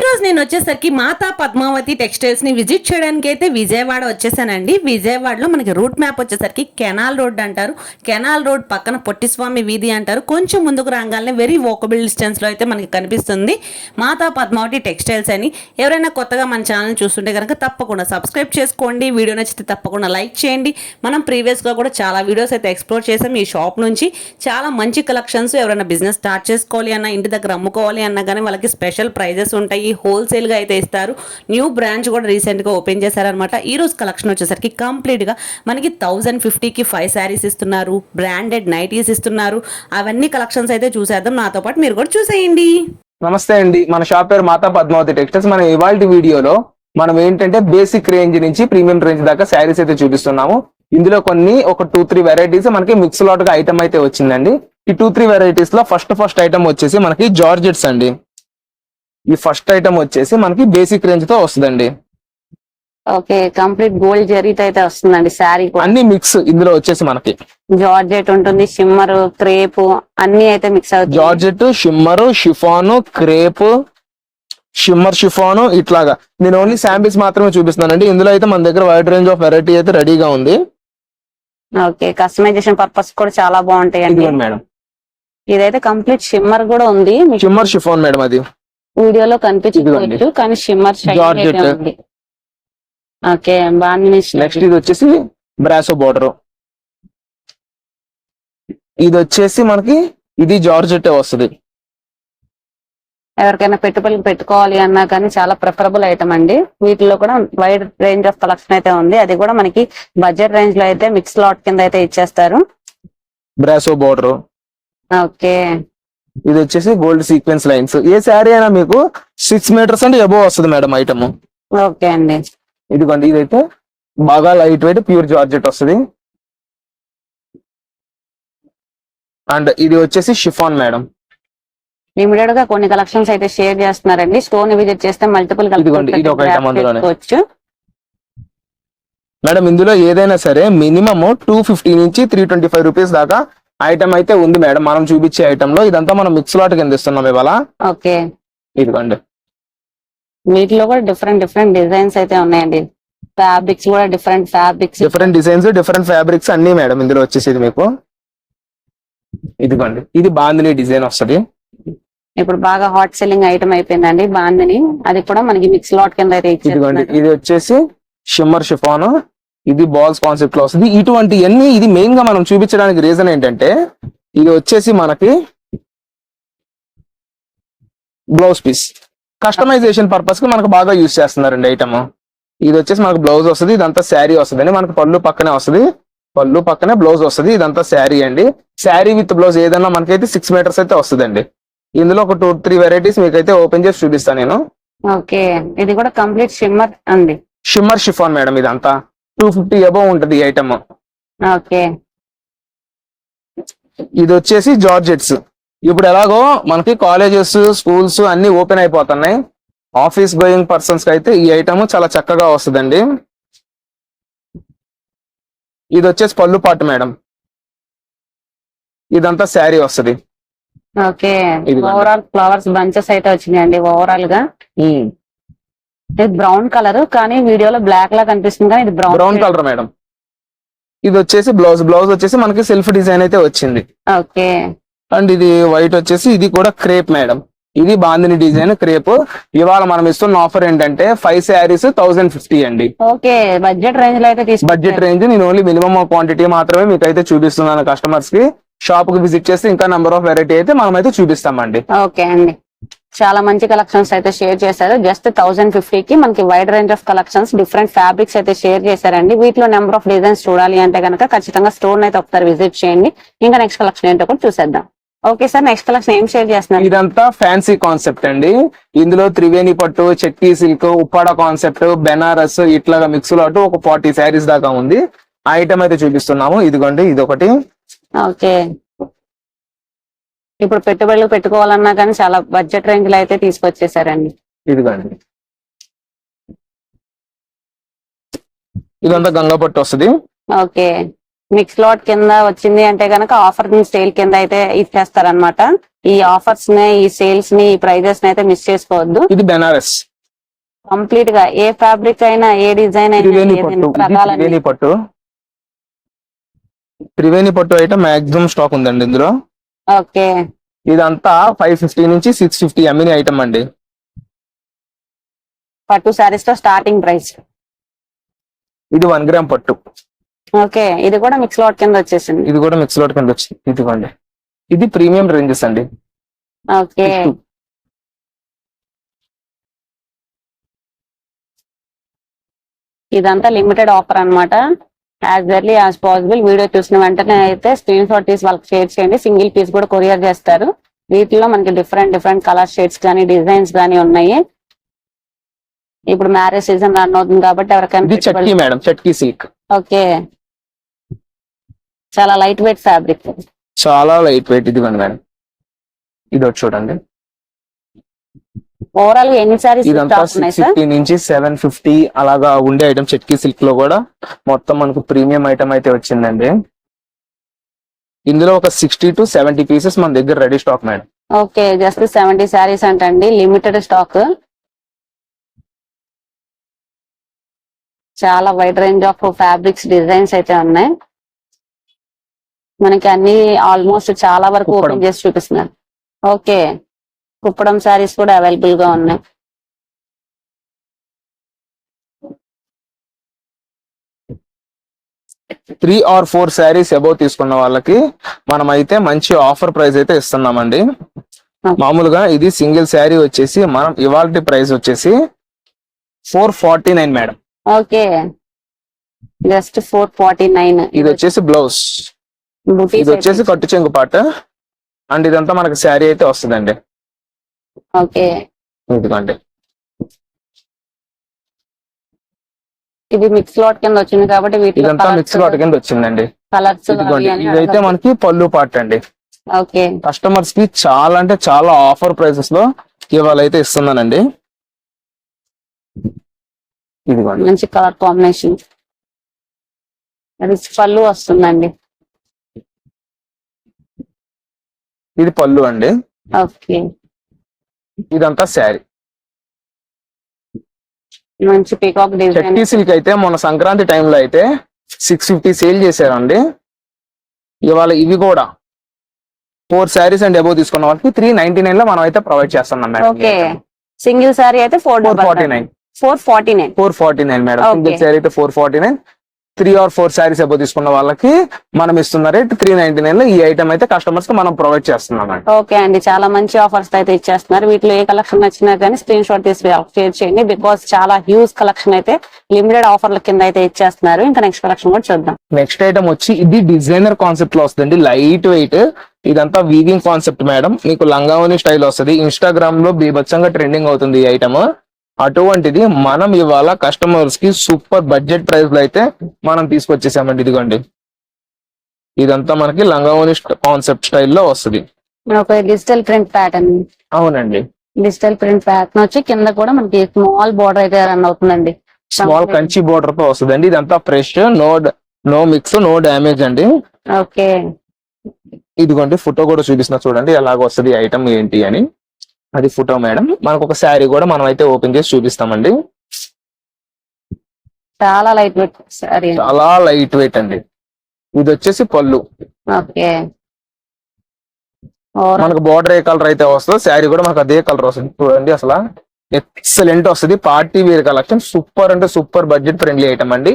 ఈరోజు రోజు నేను వచ్చేసరికి మాతా పద్మావతి టెక్స్టైల్స్ని విజిట్ చేయడానికి అయితే విజయవాడ వచ్చేసానండి. విజయవాడలో మనకి రూట్ మ్యాప్ వచ్చేసరికి కెనాల్ రోడ్ అంటారు. కెనాల్ రోడ్ పక్కన పొట్టిస్వామి వీధి అంటారు. కొంచెం ముందుకు రాగానే వెరీ వాకబుల్ డిస్టెన్స్లో అయితే మనకి కనిపిస్తుంది మాతా పద్మావతి టెక్స్టైల్స్ అని. ఎవరైనా కొత్తగా మన ఛానల్ చూస్తుంటే కనుక తప్పకుండా సబ్స్క్రైబ్ చేసుకోండి. వీడియో నచ్చితే తప్పకుండా లైక్ చేయండి. మనం ప్రీవియస్గా కూడా చాలా వీడియోస్ అయితే ఎక్స్ప్లోర్ చేసాం ఈ షాప్ నుంచి. చాలా మంచి కలెక్షన్స్ ఎవరైనా బిజినెస్ స్టార్ట్ చేసుకోవాలి అన్నా ఇంటి దగ్గర అమ్ముకోవాలి అన్నా కానీ వాళ్ళకి స్పెషల్ ప్రైజెస్ ఉంటాయి. హోల్సేల్గా అయితే ఇస్తారు. న్యూ బ్రాంచ్ కూడా రీసెంట్గా ఓపెన్ చేశారనమాట ఈరోజు కలెక్షన్ వచ్చేసరికి కంప్లీట్గా మనకి థౌజండ్ ఫిఫ్టీకి ఫైవ్ శారీస్ ఇస్తున్నారు బ్రాండెడ్ నైటీస్ ఇస్తున్నారు. అవన్నీ కలెక్షన్స్ అయితే చూసేద్దాం. నాతో పాటు మీరు కూడా చూసేయండి. నమస్తే అండి. మన షాప్ పేరు మాతా పద్మావతి టెక్స్టైల్స్. మన ఇవాళ వీడియోలో మనం ఏంటంటే బేసిక్ రేంజ్ నుంచి ప్రీమియం రేంజ్ దాకా శారీస్ అయితే చూపిస్తున్నాము. ఇందులో కొన్ని ఒక టూ త్రీ వెరైటీస్ మనకి మిక్స్ లాట్గా ఐటమ్ అయితే వచ్చిందండి. ఈ టూ త్రీ వెరైటీస్లో ఫస్ట్ ఫస్ట్ ఐటమ్ వచ్చేసి మనకి జార్జెట్స్ అండి. ఈ ఫస్ట్ ఐటమ్ వచ్చేసి మనకి బేసిక్ రేంజ్తో వస్తుందండి. ఓకే కంప్లీట్ గోల్డ్ జరీతో అయితే వస్తుందండి శారీ అన్ని మిక్స్ ఇందులో వచ్చేసి మనకి. జార్జెట్ ఉంటుంది షిమ్మర్ క్రేప్ అన్ని అయితే మిక్స్ అవుతుంది georgette shimmer chiffon crepe shimmer chiffon ఇట్లాగా. నేను ఓన్లీ శాంపిల్స్ మాత్రమే చూపిస్తున్నానండి. ఇందులో అయితే మన దగ్గర వైడ్ రేంజ్ ఆఫ్ వెరైటీ అయితే రెడీగా ఉంది. ఓకే కస్టమైజేషన్ పర్పస్ కూడా చాలా బాగుంటాయండి. ఇదిగోండి మేడం. ఇదైతే కంప్లీట్ షిమ్మర్ కూడా ఉంది. షిమ్మర్ షిఫాన్ మేడం అది. వీడియోలో కనిపించవచ్చు కానీ షిమ్మర్ ఓకే బాగా నెక్స్ట్ ఇది వచ్చేసి బ్రాసో బోర్డర్ ఇది వచ్చేసి మనకి ఇది జార్జెట్ వస్తుంది. ఎవరికైనా పెట్టుబడులు పెట్టుకోవాలి అన్నా కానీ చాలా ప్రిఫరబుల్ ఐటమ్ అండి. వీటిలో కూడా వైడ్ రేంజ్ ఆఫ్ కలెక్షన్ అయితే ఉంది. అది కూడా మనకి బడ్జెట్ రేంజ్లో అయితే మిక్స్ లాట్ కింద అయితే ఇచ్చేస్తారు. Brasso border okay. ఇది వచ్చేసి గోల్డ్ సీక్వెన్స్ లైన్స్ ఏ శారీ అయినా మీకు సిక్స్ మీటర్స్ అంటే ఎబో వస్తుంది మేడం ఐటమ్ ఓకే అండి. ఇదిగోండి ఇదైతే బాగా లైట్ వెయిట్ ప్యూర్ జార్జెట్ వస్తుంది. అండ్ ఇది వచ్చేసి షిఫాన్ మేడం లిమిటెడ్గా కొన్ని కలెక్షన్స్ అయితే షేర్ చేస్తున్నారండి. స్టోర్ని విజిట్ చేస్తే మల్టిపుల్ మేడం ఇందులో ఏదైనా సరే మినిమం టూ ఫిఫ్టీ నుంచి త్రీ ట్వంటీ ఫైవ్ రూపీస్ దాకా ఐటమ్ అయితే ఉంది మేడం. మనం చూపించే ఐటమ్లో ఇదంతా మనం మిక్స్ లాట్ కింద ఇస్తున్నాం ఇవాళ. ఓకే. ఇదిగోండి. వీటిలో కూడా డిఫరెంట్ డిఫరెంట్ డిజైన్స్ అయితే ఉన్నాయండి. ఫ్యాబ్రిక్స్ కూడా different fabrics different designs different fabrics అన్ని మేడం ఇందులో వచ్చేసేది మీకు. ఇదిగోండి. ఇది బాందిని డిజైన్ వస్తది. ఇప్పుడు బాగా హాట్ సెల్లింగ్ ఐటమ్ అయిపోయిందండి బాందని. అది కూడా మనకి మిక్స్ లాట్ కింద అయితే ఇదిగోండి. ఇది వచ్చేసి షిమ్మర్ షిఫాన్. ఇది బాల్స్ కాన్సెప్ట్లో వస్తుంది. ఇటువంటి అన్ని ఇది మెయిన్గా మనం చూపించడానికి రీజన్ ఏంటంటే ఇది వచ్చేసి మనకి బ్లౌజ్ పీస్ కస్టమైజేషన్ పర్పస్కి మనకు బాగా యూస్ చేస్తున్నారండి ఐటమ్ ఇది వచ్చేసి మనకు బ్లౌజ్ వస్తుంది ఇదంతా శారీ వస్తుంది మనకు పళ్ళు పక్కనే వస్తుంది. పళ్ళు పక్కనే బ్లౌజ్ వస్తుంది ఇదంతా శారీ అండి. శారీ విత్ బ్లౌజ్ ఏదైనా మనకైతే సిక్స్ మీటర్స్ అయితే వస్తుందండి. ఇందులో ఒక టూ త్రీ వెరైటీస్ మీకైతే ఓపెన్ చేసి చూపిస్తాను నేను. ఓకే. ఇది కూడా కంప్లీట్ షిమ్మర్ అండి. షిమ్మర్ షిఫాన్ మేడం ఇదంతా. టూ ఫిఫ్టీ అబౌవ్ ఉంటుంది ఈ ఐటమ్ ఓకే. ఇది వచ్చేసి జార్జెట్స్. ఇప్పుడు ఎలాగో మనకి కాలేజెస్ స్కూల్స్ అన్ని ఓపెన్ అయిపోతున్నాయి. ఆఫీస్ గోయింగ్ పర్సన్స్కి అయితే ఈ ఐటమ్ చాలా చక్కగా వస్తుందండి. ఇది వచ్చేసి పళ్ళు పాటు మేడం. ఇదంతా శారీ వస్తుంది. ఓకే. ఓవరాల్ ఫ్లవర్స్ బంచెస్ అయితే వచ్చినాయండి ఓవరాల్గా. ఇది బ్రౌన్ కలర్ కానీ వీడియోలో బ్లాక్ లా కనిపిస్తుంది కానీ ఇది బ్రౌన్ బ్రౌన్ కలర్ మేడం. ఇది వచ్చేసి బ్లౌజ్ బ్లౌజ్ వచ్చేసి మనకి సెల్ఫ్ డిజైన్ అయితే వచ్చింది. ఓకే. అండ్ ఇది వైట్ వచ్చేసి ఇది కూడా క్రేప్ మేడం. ఇది బాందిని డిజైన్ క్రేప్. ఇవాళ మనం ఇస్తున్న ఆఫర్ ఏంటంటే ఫైవ్ శారీస్ థౌసండ్ ఫిఫ్టీ అండి. ఓకే బడ్జెట్ రేంజ్లో అయితే బడ్జెట్ రేంజ్ నేను ఓన్లీ మినిమం క్వాంటిటీ మాత్రమే మీకు అయితే చూపిస్తున్నాను కస్టమర్స్కి. షాప్కి విజిట్ చేస్తే ఇంకా నెంబర్ ఆఫ్ వెరైటీ అయితే మనం అయితే చూపిస్తామండి. ఓకే అండి. చాలా మంచి కలెక్షన్స్ అయితే షేర్ చేశారు. జస్ట్ థౌసండ్ ఫిఫ్టీ కి మనకి wide range of collections different fabrics అయితే షేర్ చేశారండి. వీటిలో నెంబర్ ఆఫ్ డిజైన్స్ చూడాలి అంటే కనుక ఖచ్చితంగా స్టోర్ అయితే ఒకసారి విజిట్ చేయండి. ఇంకా నెక్స్ట్ కలెక్షన్ ఏంటో కూడా చూసేద్దాం. ఓకే సార్ నెక్స్ట్ కలెక్షన్ ఏం షేర్ చేస్తున్నారు? ఇదంతా ఫ్యాన్సీ కాన్సెప్ట్ అండి. ఇందులో త్రివేణి పట్టు చెక్కి సిల్క్ ఉప్పాడ కాన్సెప్ట్ బెనారస్ ఇట్లాగా మిక్స్లో అటు ఒక ఫార్టీ శారీస్ దాకా ఉంది. ఐటమ్ అయితే చూపిస్తున్నాము. ఇదిగోండి ఇది ఒకటి ఓకే. ఇప్పుడు పెట్టుబడులు పెట్టుకోవాలన్నా కానీ చాలా బడ్జెట్ రేంజ్లో అయితే తీసుకొచ్చేసారండి. ఇదిగోండి. ఇదంతా గంగా పట్టు వస్తుంది. ఓకే. మిక్స్ లాట్ కింద వచ్చింది అంటే గనక ఆఫర్ సేల్ కింద అయితే ఇచ్చేస్తారనమాట ఈ ఆఫర్స్ని ఈ సేల్స్ని ఈ ప్రైజెస్ని అయితే మిస్ చేసుకోవద్దు. ఇది బెనారస్. కంప్లీట్గా ఏ ఫ్యాబ్రిక్ అయినా ఏ డిజైన్ అయినా పట్టు. త్రివేణి పట్టు అయితే మాక్సిమం స్టాక్ ఉందండి ఇందులో. ఓకే. ఇదంతా ఫైవ్ ఫిఫ్టీ నుంచి సిక్స్ ఫిఫ్టీ ఎంఎన్ ఐటమ్ అండి. పట్టు సారీస్లో స్టార్టింగ్ ప్రైస్. ఇది వన్ గ్రామ్ పట్టు. ఓకే. ఇది కూడా మిక్స్ లాట్ కింద వచ్చేసింది. ఇది కూడా మిక్స్ లోట్ కింద వచ్చింది ఇదిగోండి. ఇది ప్రీమియం రేంజెస్ అండి. ఓకే. ఇదంతా లిమిటెడ్ ఆఫర్ అన్నమాట. As early as possible video చూసిన వెంటనే అయితే స్క్రీన్ షాట్ తీసి వాళ్ళకి షేర్ చేయండి. సింగిల్ పీస్ కూడా కొరియర్ చేస్తారు. వీటిలో మనకి డిఫరెంట్ డిఫరెంట్ కలర్ షేడ్స్ కానీ డిజైన్స్ కానీ ఉన్నాయి. ఇప్పుడు మ్యారేజ్ సీజన్ రన్ అవుతుంది కాబట్టి ఇది ఎవరికైనా ఓకే. చాలా లైట్ వెయిట్ ఫ్యాబ్రిక్ చాలా లైట్ వెయిట్ ఇదిగోండి మేడం. ఇది చూడండి. ఓవరాల్గా ఎన్ని సారీస్ ఇదంతా సిక్స్ ఫిఫ్టీ నుంచి సెవెన్ ఫిఫ్టీ అలాగా ఉండే ఐటమ్ చట్కీ సిల్క్లో కూడా మొత్తం మనకు ప్రీమియం ఐటమ్ అయితే వచ్చిందండి. ఇందులో ఒక సిక్స్టీ టు సెవెంటీ పీసెస్ మన దగ్గర ready stock madam okay just seventy saris అంటండి లిమిటెడ్ స్టాక్ చాలా wide range of fabrics designs అయితే ఉన్నాయి. మనకి అన్ని ఆల్మోస్ట్ చాలా వరకు. ఓపెన్ చేసి చూపిస్తున్నారు. ఓకే కుప్పడం శారీస్ కూడా అవైలబుల్గా ఉన్నాయి. Three or four saris above తీసుకున్న వాళ్ళకి మనం అయితే మంచి ఆఫర్ ప్రైస్ అయితే ఇస్తున్నామండి. మామూలుగా ఇది సింగిల్ శారీ వచ్చేసి మనం ఇవాళ ప్రైస్ వచ్చేసి four forty nine madam. Okay. Just four forty nine. ఇది వచ్చేసి బ్లౌజ్. ఇది వచ్చేసి కట్టు చెంగు పాట. అండ్ ఇదంతా మనకి శారీ అయితే వస్తుందండి. ఓకే. ఇదిగోండి ఇది మిక్స్ లాట్ కింద వచ్చింది కాబట్టి ఇదంతా మిక్స్ లాట్ కింద వచ్చిందండి. కలర్స్ ఇదిగోండి ఇదైతే మనకి పళ్ళు పాట అండి. ఓకే. కస్టమర్స్కి చాలా అంటే చాలా ఆఫర్ ప్రైసెస్లో ఇవాళ అయితే ఇస్తున్నానండి. ఇదిగోండి. మంచి కలర్ కాంబినేషన్ రిచ్ పళ్ళు వస్తుందండి. ఇది పళ్ళు అండి. ఓకే. ఇదంతా శారీ. మంచి పీకాక్ డిజైన్ చట్టీ సిల్క్ అయితే మొన్న సంక్రాంతి టైంలో అయితే సిక్స్ ఫిఫ్టీ సేల్ చేశారండి. ఇవాళ ఇవి కూడా ఫోర్ శారీస్ అండ్ అబౌవ్ తీసుకున్న వాళ్ళకి త్రీ నైన్టీ నైన్లో మనం అయితే ప్రొవైడ్ చేస్తున్నాం మేడం సింగిల్ సారీ అయితే four four forty nine four forty nine four forty nine madam. Single sari అయితే four forty nine three or four saris above తీసుకున్న వాళ్ళకి మనం ఇస్తున్న రేట్ త్రీ నైన్టీ నైన్లో ఈ ఐటమ్ అయితే కస్టమర్స్కి మనం ప్రొవైడ్ చేస్తున్నాం ఓకే అండి. చాలా మంచి ఆఫర్స్ అయితే ఇచ్చేస్తున్నారు. వీటిలో ఏ కలెక్షన్ నచ్చినా కానీ స్క్రీన్ షాట్ తీసి షేర్ చేయండి. బికాస్ చాలా హ్యూజ్ కలెక్షన్ అయితే లిమిటెడ్ ఆఫర్ల కింద అయితే ఇచ్చేస్తున్నారు. ఇంకా నెక్స్ట్ కలెక్షన్ కూడా చూద్దాం. నెక్స్ట్ ఐటమ్ వచ్చి ఇది డిజైనర్ కాన్సెప్ట్లో వస్తుంది లైట్ వెయిట్ ఇదంతా వీవింగ్ కాన్సెప్ట్ మేడం మీకు లంగావని స్టైల్ వస్తుంది. ఇన్స్టాగ్రామ్లో బీభత్సంగా ట్రెండింగ్ అవుతుంది ఈ ఐటమ్ అటువంటిది మనం ఇవాళ కస్టమర్స్కి సూపర్ బడ్జెట్ ప్రైస్లో అయితే మనం తీసుకొచ్చేసామండి. ఇదిగోండి. ఇదంతా మనకి లంగావని కాన్సెప్ట్ స్టైల్లో వస్తుంది. డిజిటల్ ప్రింట్ ప్యాటర్న్ అవునండి. డిజిటల్ ప్రింట్ ప్యాటర్న్ వచ్చి కింద కూడా మనకి స్మాల్ బోర్డర్ అయితే రన్ అవుతుందండి. స్మాల్ కంచి బోర్డర్తో వస్తుంది అండి ఇదంతా fresh no no mix no damage అండి. ఓకే ఇదిగోండి ఫోటో కూడా చూపిస్తున్నా చూడండి. ఎలాగ వస్తుంది ఐటమ్ ఏంటి అని. అది ఫోటో మేడం. మనకు ఒక శారీ కూడా మనం అయితే ఓపెన్ చేసి చూపిస్తామండి. చాలా లైట్ వెయిట్ సారీ చాలా లైట్ వెయిట్ అండి. ఇది వచ్చేసి పళ్ళు. ఓకే. మనకు బోర్డర్ ఏ కలర్ అయితే వస్తుందో శారీ కూడా మనకు అదే కలర్ వస్తుంది. చూడండి అసలు. ఎక్సలెంట్ వస్తుంది. పార్టీ వేర్ కలెక్షన్ సూపర్ అంటే సూపర్ బడ్జెట్ ఫ్రెండ్లీ ఐటమ్ అండి.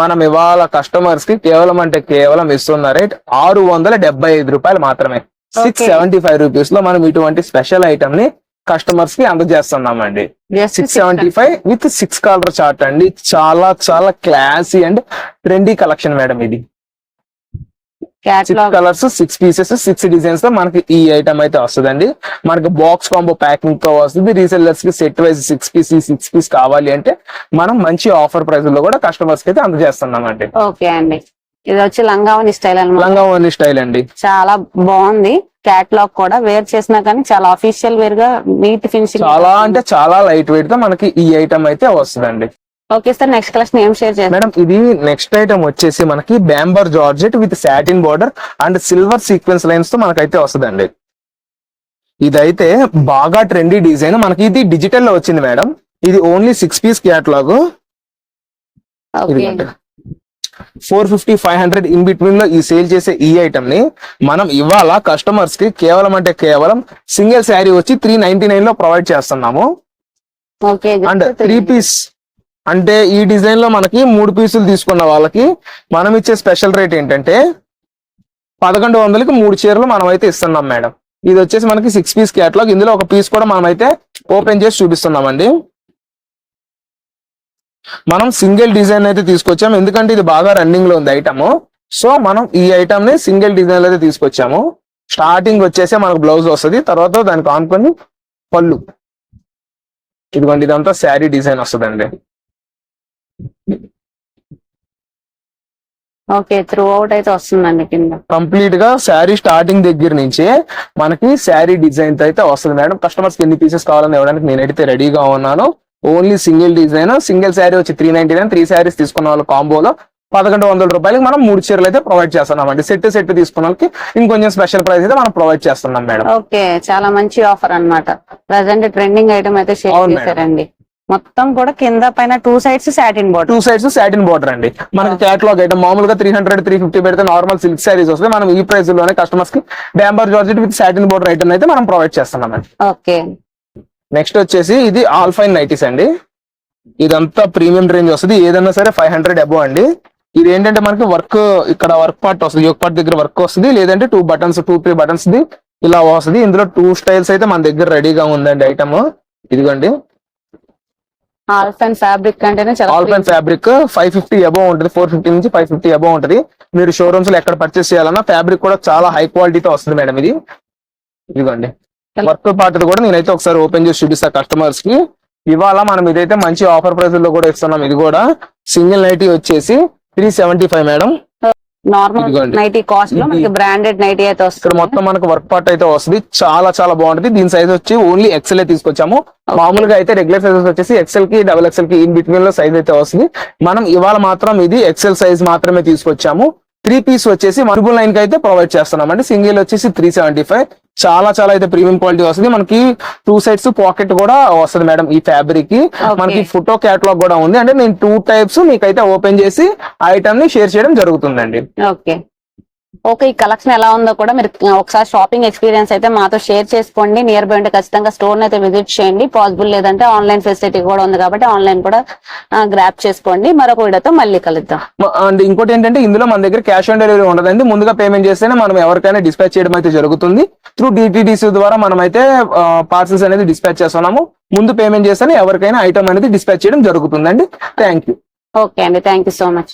మనం ఇవాళ కస్టమర్స్కి కేవలం అంటే కేవలం ఇస్తున్న రేట్ ఆరు వందల డెబ్బై ఐదు రూపాయలు మాత్రమే. సిక్స్. సెవెంటీ ఫైవ్ రూపీస్లో మనం ఇటువంటి స్పెషల్ ఐటమ్ని కస్టమర్స్కి అందజేస్తున్నామండి. Six seventy five with six colour chart అండి. చాలా చాలా classy and trendy collection madam ఇది. Six colours six pieces six డిజైన్స్తో మనకి ఈ ఐటమ్ అయితే వస్తుందండి. మనకి బాక్స్ కాంబో ప్యాకింగ్తో వస్తుంది. రీసెల్లర్స్కి set wise six piece six piece కావాలి అంటే మనం మంచి ఆఫర్ ప్రైస్లో కూడా కస్టమర్స్కి అయితే అందజేస్తున్నామండి. ఓకే అండి. ఇది వచ్చి లంగావని స్టైల్ అన్నమాట. లంగా ఓన్లీ స్టైల్ అండి. చాలా బాగుంది. క్యాట్లాగ్ కూడా వేర్ చేసినా కానీ చాలా అఫీషియల్ వేర్గా నీట్ ఫినిషింగ్. చాలా అంటే చాలా లైట్ వెయిట్తో మనకి ఈ ఐటమ్ అయితే వస్తుందండి. ఓకే సార్ నెక్స్ట్ కలెక్షన్ ఏం షేర్ చేస్తారు మేడం ఇది నెక్స్ట్ ఐటమ్ వచ్చేసి మనకి బ్యాంబర్ georgette with satin border and silver sequence లైన్స్తో మనకైతే వస్తుందండి. ఇదైతే బాగా ట్రెండీ డిజైన్ మనకి ఇది డిజిటల్లో వచ్చింది మేడం ఇది only six piece catalogue okay. Four fifty five hundred in బిట్వీన్లో ఈ సేల్ చేసే ఈ ఐటమ్ని మనం ఇవాళ కస్టమర్స్కి కేవలం అంటే కేవలం సింగిల్ శారీ వచ్చి త్రీ నైన్టీ నైన్లో ప్రొవైడ్ చేస్తున్నాము. ఓకే అండ్ త్రీ పీస్ అంటే ఈ డిజైన్లో మనకి మూడు పీసులు తీసుకున్న వాళ్ళకి మనం ఇచ్చే స్పెషల్ రేట్ ఏంటంటే పదకొండు వందలకి మూడు చీరలు మనం అయితే ఇస్తున్నాం మేడం ఇది వచ్చేసి మనకి సిక్స్ పీస్ క్యాట్లాగ్ ఇందులో ఒక పీస్ కూడా మనం అయితే ఓపెన్ చేసి చూపిస్తున్నామండి. మనం సింగిల్ డిజైన్ అయితే తీసుకొచ్చాము. ఎందుకంటే ఇది బాగా రన్నింగ్లో ఉంది ఐటమ్ సో మనం ఈ ఐటమ్ని సింగిల్ డిజైన్ అయితే తీసుకొచ్చాము. స్టార్టింగ్ వచ్చేసి మనకు బ్లౌజ్ వస్తుంది. తర్వాత దానికి ఆనుకొని పళ్ళు. ఇదిగోండి ఇదంతా శారీ డిజైన్ వస్తుందండి. ఓకే త్రూ అవుట్ అయితే వస్తుందండి కింద. కంప్లీట్గా శారీ స్టార్టింగ్ దగ్గర నుంచే మనకి శారీ డిజైన్ అయితే వస్తుంది. మేడం కస్టమర్స్కి ఎన్ని పీసెస్ కావాలని ఇవ్వడానికి నేనైతే రెడీగా ఉన్నాను. Only single design single sari వచ్చి three ninety nine three saris తీసుకున్న వాళ్ళు కాంబోలో పదకొండు వందల రూపాయలకి మనం మూడు చీరలు అయితే ప్రొవైడ్ చేస్తున్నాం అండి సెట్ సెట్ తీసుకున్న వాళ్ళకి ఇంకొంచెం స్పెషల్ ప్రైస్ అయితే మనం ప్రొవైడ్ చేస్తున్నాం మేడం. ఓకే చాలా మంచి ఆఫర్ అన్నమాట. ప్రజెంట్ ట్రెండింగ్ ఐటమ్ అయితే షేర్. చేశారండి. మొత్తం కూడా కింద పైన two sides satin board two sides satin border అండి. మనకి క్యాట్లాగ్ ఐటమ్ మామూలుగా త్రీ హండ్రెడ్ త్రీ ఫిఫ్టీ పెడితే నార్మల్ సిల్క్ శారీస్ వస్తాయి మనం ఈ ప్రైస్లోనే కస్టమర్స్కి డాంబర్ georgette with satin border item అయితే మనం ప్రొవైడ్ చేస్తున్నాం ఓకే. నెక్స్ట్ వచ్చేసి ఇది ఆల్ ఫైన్ నైటీస్ అండి. ఇదంతా ప్రీమియం రేంజ్ వస్తుంది. ఏదన్నా సరే ఫైవ్ హండ్రెడ్ అబో అండి. ఇది ఏంటంటే మనకి వర్క్ ఇక్కడ వర్క్ పార్ట్ వస్తుంది. యోక్ పార్ట్ దగ్గర వర్క్ వస్తుంది. లేదంటే two buttons two three buttons the ఇలా వస్తుంది. ఇందులో టూ స్టైల్స్ అయితే మన దగ్గర రెడీగా ఉందండి ఐటమ్. ఇదిగోండి. ఆల్ఫెన్ ఫ్యాబ్రిక్ అంటేనే ఫ్యాబ్రిక్ ఫైవ్ ఫిఫ్టీ అబౌవ్ ఉంటుంది. ఫోర్ ఫిఫ్టీ నుంచి ఫైవ్ ఫిఫ్టీ అబౌవ్ ఉంటుంది. మీరు షోరూమ్స్లో ఎక్కడ పర్చేస్ చేయాలన్నా ఫ్యాబ్రిక్ కూడా చాలా హై క్వాలిటీతో వస్తుంది మేడం ఇది. ఇదిగోండి. వర్క్ పార్ట్ కూడా నేనైతే ఒకసారి ఓపెన్ చేసి చూపిస్తా కస్టమర్స్కి. ఇవాళ మనం ఇదైతే మంచి ఆఫర్ ప్రైస్లో కూడా ఇస్తున్నాం. ఇది కూడా సింగిల్ నైటీ వచ్చేసి three seventy five madam normal. Nightie కాస్ట్లో మనకి బ్రాండెడ్ నైటీ అయితే ఇక్కడ మొత్తం మనకు వర్క్ పార్ట్ అయితే వస్తుంది. చాలా చాలా బాగుంటుంది. దీని సైజ్ వచ్చి ఓన్లీ ఎక్సెల్ తీసుకొచ్చాము. మామూలుగా అయితే రెగ్యులర్ సైజెస్ వచ్చేసి ఎక్సెల్కి డబుల్ ఎక్సెల్కి ఇన్ బిట్వీన్లో సైజ్ అయితే వస్తుంది. మనం ఇవాళ మాత్రం ఇది ఎక్సెల్ సైజ్ మాత్రమే తీసుకొచ్చాము. త్రీ పీస్ వచ్చేసి మల్టిపుల్ నైన్కి అయితే ప్రొవైడ్ చేస్తున్నాం. అండి సింగిల్ వచ్చేసి త్రీ సెవెంటీ ఫైవ్ చాలా చాలా అయితే ప్రీమియం క్వాలిటీ వస్తుంది. మనకి టూ సైడ్స్ పాకెట్ కూడా వస్తుంది మేడం ఈ ఫ్యాబ్రిక్కి. మనకి ఫోటో క్యాటలాగ్ కూడా ఉంది. అంటే నేను టూ టైప్స్ మీకైతే ఓపెన్ చేసి ఐటమ్ని షేర్ చేయడం జరుగుతుందండి. ఓకే ఓకే ఈ కలెక్షన్ ఎలా ఉందో కూడా మీరు ఒకసారి షాపింగ్ ఎక్స్పీరియన్స్ అయితే మాతో షేర్ చేసుకోండి. నియర్ బై ఉంటే ఖచ్చితంగా స్టోర్ అయితే విజిట్ చేయండి. పాసిబుల్ లేదంటే ఆన్లైన్ ఫెసిలిటీ కూడా ఉంది కాబట్టి ఆన్లైన్ కూడా గ్రాప్ చేసుకోండి. మరొక వీడియోతో మళ్ళీ కలుద్దాం. అండ్ ఇంకోటి ఏంటంటే ఇందులో మన దగ్గర క్యాష్ ఆన్ డెలివరీ ఉండదండి ముందుగా పేమెంట్ చేస్తేనే మనం ఎవరికైనా డిస్పాచ్ చేయడం అయితే జరుగుతుంది. త్రూ డిటిడిసి ద్వారా మనం అయితే పార్సల్స్ అనేది డిస్పాచ్ చేస్తున్నాము. ముందు పేమెంట్ చేస్తేనే ఎవరికైనా ఐటమ్ అనేది డిస్పాచ్ చేయడం జరుగుతుందండి థ్యాంక్ యూ ఓకే అండి. Thank you so much